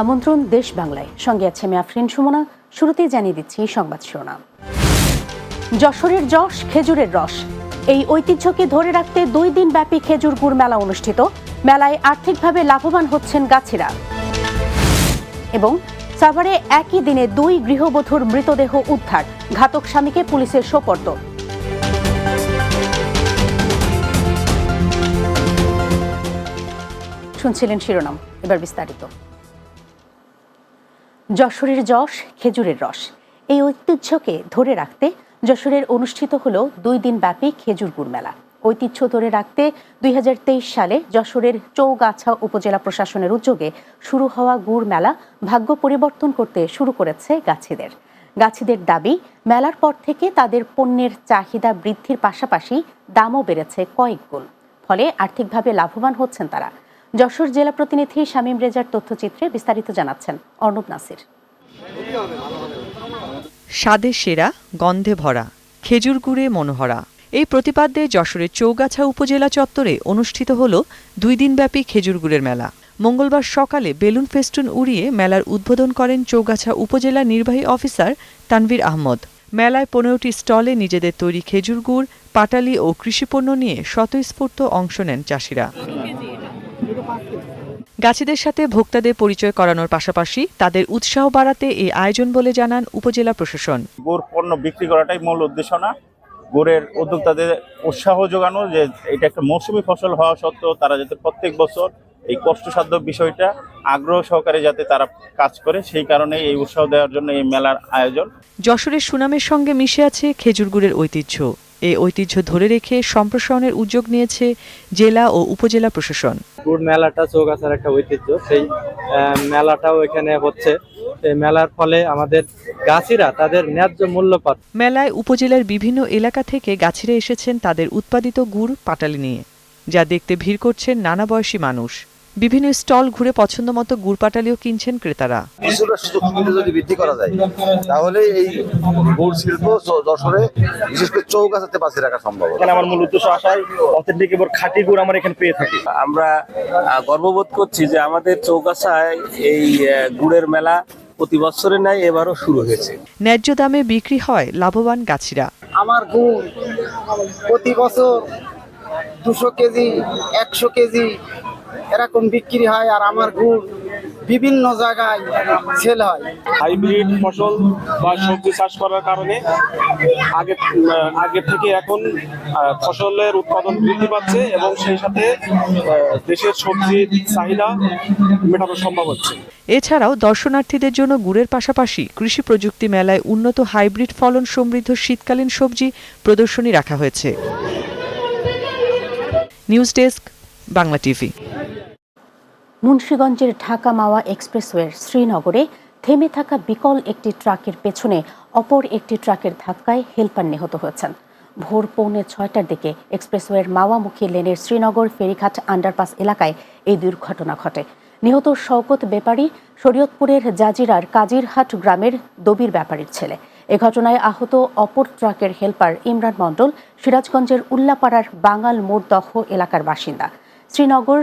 আমন্ত্রণ দেশ বাংলায়। সঙ্গে আছে আমি আফরিন সুমনা। শুরুতেই জানিয়ে দিচ্ছি সংবাদ শিরোনাম। যশোরের যশ, খেজুরের রস। এই ঐতিহ্যকে ধরে রাখতে দুই দিন ব্যাপী খেজুর গুড় মেলা অনুষ্ঠিত। মেলায় আর্থিকভাবে লাভবান হচ্ছেন গাছিরা। এবং সাভারে একই দিনে দুই গৃহবধূর মৃতদেহ উদ্ধার। ঘাতক স্বামীকে পুলিশের সোপর্দ। শুনছিলেন শিরোনাম। এবার বিস্তারিত। যশোরের যশ, খেজুরের রস। এই ঐতিহ্যকে ধরে রাখতে যশোরের অনুষ্ঠিত হলো দুই দিন ব্যাপী খেজুর গুড় মেলা। ঐতিহ্য ধরে রাখতে দুই হাজার তেইশ সালে যশোরের চৌগাছা উপজেলা প্রশাসনের উদ্যোগে শুরু হওয়া গুড় মেলা ভাগ্য পরিবর্তন করতে শুরু করেছে গাছিদের। গাছিদের দাবি, মেলার পর থেকে তাদের পণ্যের চাহিদা বৃদ্ধির পাশাপাশি দামও বেড়েছে কয়েক গুণ। ফলে আর্থিকভাবে লাভবান হচ্ছেন তারা। যশোর জেলা প্রতিনিধি শামীম রেজার তথ্যচিত্রে বিস্তারিত জানাচ্ছেন অর্ণব নাসির। স্বাদে সেরা, গন্ধে ভরা, খেজুর গুড়ে মনোহরা। এই প্রতিপাদ্যে যশোরের চৌগাছা উপজেলা চত্বরে অনুষ্ঠিত হল দুই দিনব্যাপী খেজুর গুড়ের মেলা। মঙ্গলবার সকালে বেলুন ফেস্টুন উড়িয়ে মেলার উদ্বোধন করেন চৌগাছা উপজেলা নির্বাহী অফিসার তানভীর আহমদ। মেলায় পনেরোটি স্টলে নিজেদের তৈরি খেজুর গুড়, পাটালি ও কৃষিপণ্য নিয়ে স্বতঃস্ফূর্ত অংশ নেন চাষিরা। গাছিদের সাথে ভোক্তাদের পরিচয় করানোর পাশাপাশি তাদের উৎসাহ বাড়াতে এই আয়োজন বলে জানান উপজেলা প্রশাসন। গুড় পণ্য বিক্রি করাটাই মূল উদ্দেশ্য না গুড়ের উদ্যোক্তাদের উৎসাহ যোগানো যে এটা একটা মৌসুমি ফসল হওয়া সত্ত্বেও তারা যাতে প্রত্যেক বছর এই কষ্টসাধ্য বিষয়টা আগ্রহ সহকারে যাতে তারা কাজ করে সেই কারণে এই উৎসাহ দেওয়ার জন্য এই মেলার আয়োজন। যশোরের সুনামের সঙ্গে মিশে আছে খেজুর গুড়ের ঐতিহ্য। এই ঐতিহ্য ধরে রেখে সম্প্রসারণের উদ্যোগ নিয়েছে জেলা ও উপজেলা প্রশাসন। গুড় মেলাটা চৌগাছার একটা ঐতিহ্য। সেই মেলাটাও এখানে হচ্ছে। মেলার ফলে আমাদের গাছিরা তাদের ন্যায্য মূল্য পাচ্ছে। মেলায় উপজেলার বিভিন্ন এলাকা থেকে গাছিরা এসেছেন তাদের উৎপাদিত গুড় পাটালি নিয়ে যা দেখতে ভিড় করছেন নানা বয়সী মানুষ। বিভিন্ন স্টল ঘুরে পছন্দ মতো গুড় পাটালিও কিনছেন ক্রেতারা। কিছুটা সুযোগ যদি বৃদ্ধি করা যায় তাহলে এই গুড় শিল্প যশোরে বিশেষ করে চৌগাছাতে বাঁচিয়ে রাখা সম্ভব এখানে আমার মূল উদ্দেশ্য আসায় অথেন্টিক এবং খাঁটি গুড় আমরা এখানে পেয়ে থাকি। আমরা গর্ববোধ করছি যে আমাদের চৌগাছায় এই গুড়ের মেলা প্রতি বছরের ন্যায় এবারও শুরু হয়েছে। ন্যায্য দামে বিক্রি হয় লাভবান গাছিরা। আমার গুড় প্রতি বছর দুশো কেজি একশো কেজি এরকম বিক্রি হয় আর আমার গুড় বিভিন্ন জায়গায় সেল হয়। হাইব্রিড ফসল বা সবজি চাষ করার কারণে আগে আগে থেকে এখন ফসলের উৎপাদন বৃদ্ধি পাচ্ছে এবং সেই সাথে দেশের সবজির চাহিদা মেটানো সম্ভব হচ্ছে। এছাড়াও দর্শনার্থীদের জন্য গুড়ের পাশাপাশি কৃষি প্রযুক্তি মেলায় উন্নত হাইব্রিড ফলন সমৃদ্ধ শীতকালীন সবজি প্রদর্শনী রাখা হয়েছে। News desk Bangla TV. মুন্সীগঞ্জের ঢাকা মাওয়া এক্সপ্রেসওয়ের শ্রীনগরে থেমে থাকা বিকল একটি ট্রাকের পেছনে অপর একটি ট্রাকের ধাক্কায় হেলপার নিহত হয়েছেন। ভোর পৌনে ছয়টার দিকে এক্সপ্রেসওয়ের মাওয়ামুখী লেনের শ্রীনগর ফেরিঘাট আন্ডারপাস এলাকায় এই দুর্ঘটনা ঘটে। নিহত শওকত বেপারী শরীয়তপুরের জাজিরার কাজিরহাট গ্রামের দবির ব্যাপারীর ছেলে। এ ঘটনায় আহত অপর ট্রাকের হেলপার ইমরান মণ্ডল, সিরাজগঞ্জের উল্লাপাড়ার বাঙাল মোড়দহ এলাকার বাসিন্দা। Srinagar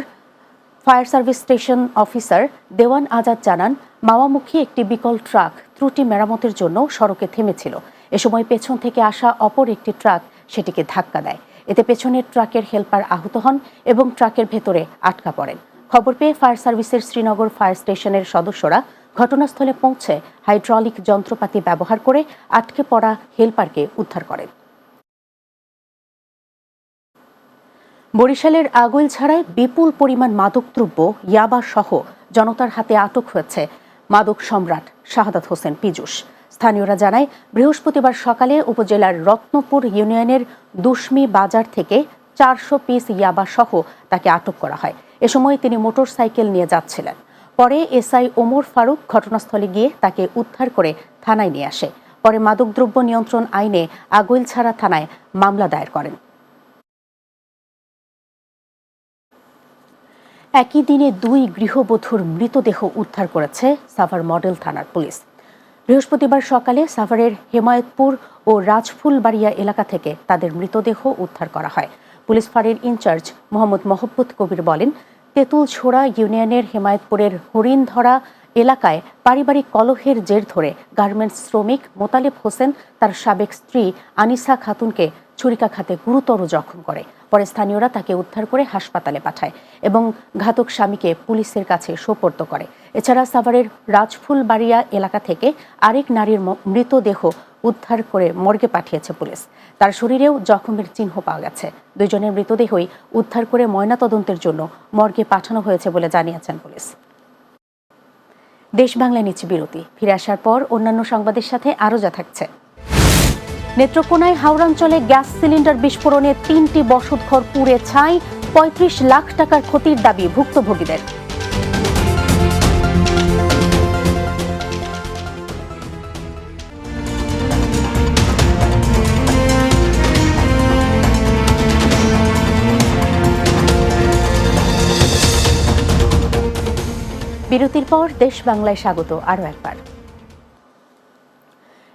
fire service station officer Dewan Azad জানান, মাওয়ামুখী একটি বিকল ট্রাক ত্রুটি মেরামতের জন্য সড়কে থেমেছিল। এ সময় পেছন থেকে আসা অপর একটি ট্রাক সেটিকে ধাক্কা দেয়। এতে পেছনের ট্রাকের হেলপার আহত হন এবং ট্রাকের ভেতরে আটকা পড়েন। খবর পেয়ে ফায়ার সার্ভিসের শ্রীনগর ফায়ার স্টেশনের সদস্যরা ঘটনাস্থলে পৌঁছে হাইড্রলিক যন্ত্রপাতি ব্যবহার করে আটকে পড়া হেলপারকে উদ্ধার করেন। বরিশালের আগৈল ছাড়ায় বিপুল পরিমাণ মাদকদ্রব্য ইয়াবা সহ জনতার হাতে আটক হয়েছে মাদক সম্রাট শাহাদাত হোসেন পীযুষ। স্থানীয়রা জানায়, বৃহস্পতিবার সকালে উপজেলার রত্নপুর ইউনিয়নের দুশমি বাজার থেকে চারশো পিস ইয়াবা সহ তাকে আটক করা হয়। এ সময় তিনি মোটরসাইকেল নিয়ে যাচ্ছিলেন। পরে এসআই ওমর ফারুক ঘটনাস্থলে গিয়ে তাকে উদ্ধার করে থানায় নিয়ে আসে। পরে মাদকদ্রব্য নিয়ন্ত্রণ আইনে আগৈলছাড়া থানায় মামলা দায়ের করেন। একই দিনে দুই গৃহবধূর মৃতদেহ উদ্ধার করেছে সাভার মডেল থানার পুলিশ। বৃহস্পতিবার সকালে সাভারের হেমায়তপুর ও রাজফুলবাড়িয়া এলাকা থেকে তাদের মৃতদেহ উদ্ধার করা হয়। পুলিশ ফাঁড়ির ইনচার্জ মোহাম্মদ মহব্বত কবির বলেন, তেঁতুলছোড়া ইউনিয়নের হেমায়তপুরের হরিণধরা এলাকায় পারিবারিক কলহের জের ধরে গার্মেন্টস শ্রমিক মোতালেব হোসেন, তার সাবেক স্ত্রী আনিসা খাতুনকে ছুরিকাঘাতে গুরুতর জখম করে। পরে স্থানীয়রা তাকে উদ্ধার করে হাসপাতালে পাঠায় এবং ঘাতক স্বামীকে পুলিশের কাছে সোপর্দ করে। এছাড়া সাভারের রাজফুলবাড়িয়া এলাকা থেকে আরেক নারীর মৃতদেহ উদ্ধার করে মর্গে পাঠিয়েছে পুলিশ। তার শরীরেও জখমের চিহ্ন পাওয়া গেছে। দুজনের মৃতদেহই উদ্ধার করে ময়নাতদন্তের জন্য মর্গে পাঠানো হয়েছে বলে জানিয়েছেন পুলিশ। দেশ বাংলায় নিচ্ছে বিরতি। ফিরে আসার পর অন্যান্য সংবাদের সাথে আরও যা থাকছে। নেত্রকোনায় হাওড়াঞ্চলে গ্যাস সিলিন্ডার বিস্ফোরণে তিনটি বসতঘর পুড়ে ছাই, পঁয়ত্রিশ লাখ টাকার ক্ষতির দাবি ভুক্তভোগীদের। বিরতির পর দেশ বাংলায় স্বাগত আরও একবার।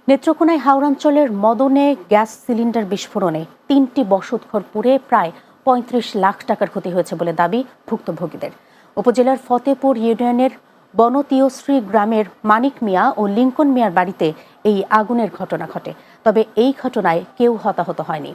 নেত্রকোনায় হাওড়াঞ্চলের মদনে গ্যাস সিলিন্ডার বিস্ফোরণে তিনটি বসতঘর পুড়ে প্রায় পঁয়ত্রিশ লাখ টাকার ক্ষতি হয়েছে বলে দাবি ভুক্তভোগীদের। উপজেলার ফতেপুর ইউনিয়নের বনতীয়শ্রী গ্রামের মানিক মিয়া ও লিঙ্কন মিয়ার বাড়িতে এই আগুনের ঘটনা ঘটে, তবে এই ঘটনায় কেউ হতাহত হয়নি।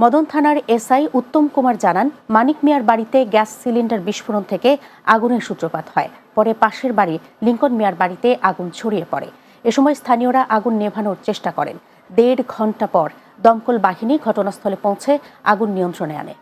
মদন থানার এসআই উত্তম কুমার জানান, মানিক মিয়ার বাড়িতে গ্যাস সিলিন্ডার বিস্ফোরণ থেকে আগুনের সূত্রপাত হয়। পরে পাশের বাড়ি লিঙ্কন মিয়ার বাড়িতে আগুন ছড়িয়ে পড়ে। এ সময় স্থানীয়রা আগুন নেভানোর চেষ্টা করেন। দেড় ঘণ্টা পর দমকল বাহিনী ঘটনাস্থলে পৌঁছে আগুন নিয়ন্ত্রণে আনে।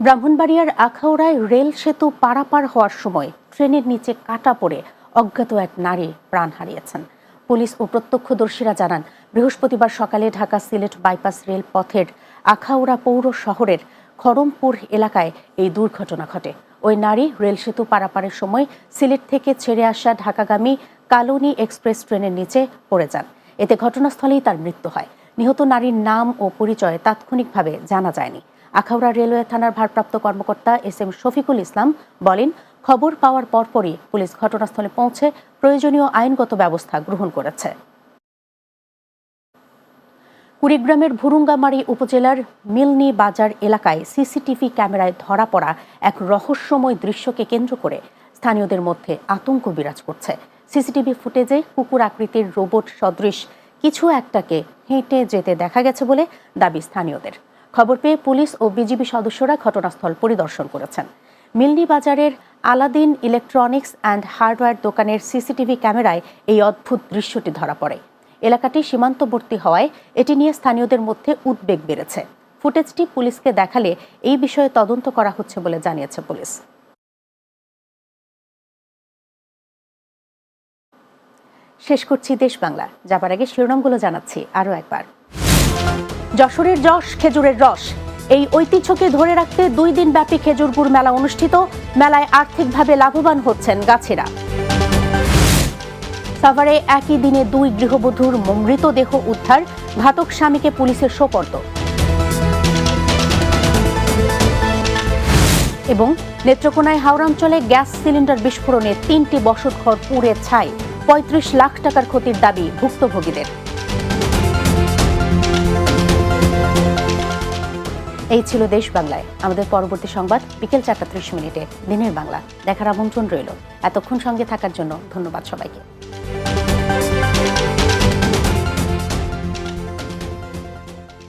ব্রাহ্মণবাড়িয়ার আখাউড়ায় রেল সেতু পারাপার হওয়ার সময় ট্রেনের নিচে কাটা পড়ে অজ্ঞাত এক নারী প্রাণ হারিয়েছেন। পুলিশ ও প্রত্যক্ষদর্শীরা জানান, বৃহস্পতিবার সকালে ঢাকা সিলেট বাইপাস রেল পথের আখাউড়া পৌর শহরের খড়মপুর এলাকায় এই দুর্ঘটনা ঘটে। ওই নারী রেল সেতু পারাপারের সময় সিলেট থেকে ছেড়ে আসা ঢাকাগামী কালনী এক্সপ্রেস ট্রেনের নিচে পড়ে যান। এতে ঘটনাস্থলেই তার মৃত্যু হয়। নিহত নারীর নাম ও পরিচয় তাৎক্ষণিকভাবে জানা যায়নি। আখাউড়া রেলওয়ে থানার ভারপ্রাপ্ত কর্মকর্তা এস এম শফিকুল ইসলাম বলেন, খবর পাওয়ার পরপরই পুলিশ ঘটনাস্থলে পৌঁছে প্রয়োজনীয় আইনগত ব্যবস্থা গ্রহণ করেছে। কুড়িগ্রামের ভুরুঙ্গামারি উপজেলার মিলনি বাজার এলাকায় সিসিটিভি ক্যামেরায় ধরা পড়া এক রহস্যময় দৃশ্যকে কেন্দ্র করে স্থানীয়দের মধ্যে আতঙ্ক বিরাজ করছে। সিসিটিভি ফুটেজে কুকুর আকৃতির রোবট সদৃশ কিছু একটাকে হেঁটে যেতে দেখা গেছে বলে দাবি স্থানীয়দের। খবর পেয়ে পুলিশ ও বিজিবি সদস্যরা ঘটনাস্থল পরিদর্শন করেছেন। মিলনি বাজারের আলাদিন ইলেকট্রনিক্স অ্যান্ড হার্ডওয়্যার দোকানের সিসিটিভি ক্যামেরায় এই অদ্ভুত দৃশ্যটি ধরা পড়ে। এলাকাটি সীমান্তবর্তী হওয়ায় এটি নিয়ে স্থানীয়দের মধ্যে উদ্বেগ বেড়েছে। ফুটেজটি পুলিশকে দেখালে এই বিষয়ে তদন্ত করা হচ্ছে বলে জানিয়েছে পুলিশ। শেষ করছি দেশ বাংলা। যাবার আগে শিরোনামগুলো জানাচ্ছি আরও একবার। যশোরের যশ, খেজুরের রস। এই ঐতিহ্যকে ধরে রাখতে দুই দিন ব্যাপী খেজুর গুড় মেলা অনুষ্ঠিত। মেলায় আর্থিকভাবে লাভবান হচ্ছেন গাছেরা। সাভারে একই দিনে দুই গৃহবধূর মৃতদেহ উদ্ধার। ঘাতক স্বামীকে পুলিশের সোপর্দ। এবং নেত্রকোনায় হাওড়াঞ্চলে গ্যাস সিলিন্ডার বিস্ফোরণে তিনটি বসতঘর পুড়ে ছাই। পঁয়ত্রিশ লাখ টাকার ক্ষতির দাবি ভুক্তভোগীদের। এই ছিল দেশ বাংলায়। আমাদের পরবর্তী সংবাদ বিকেল চারটা ত্রিশ মিনিটে। দিনের বাংলা। দেখার আমন্ত্রণ রইল। এতক্ষণ সঙ্গে থাকার জন্য ধন্যবাদ সবাইকে।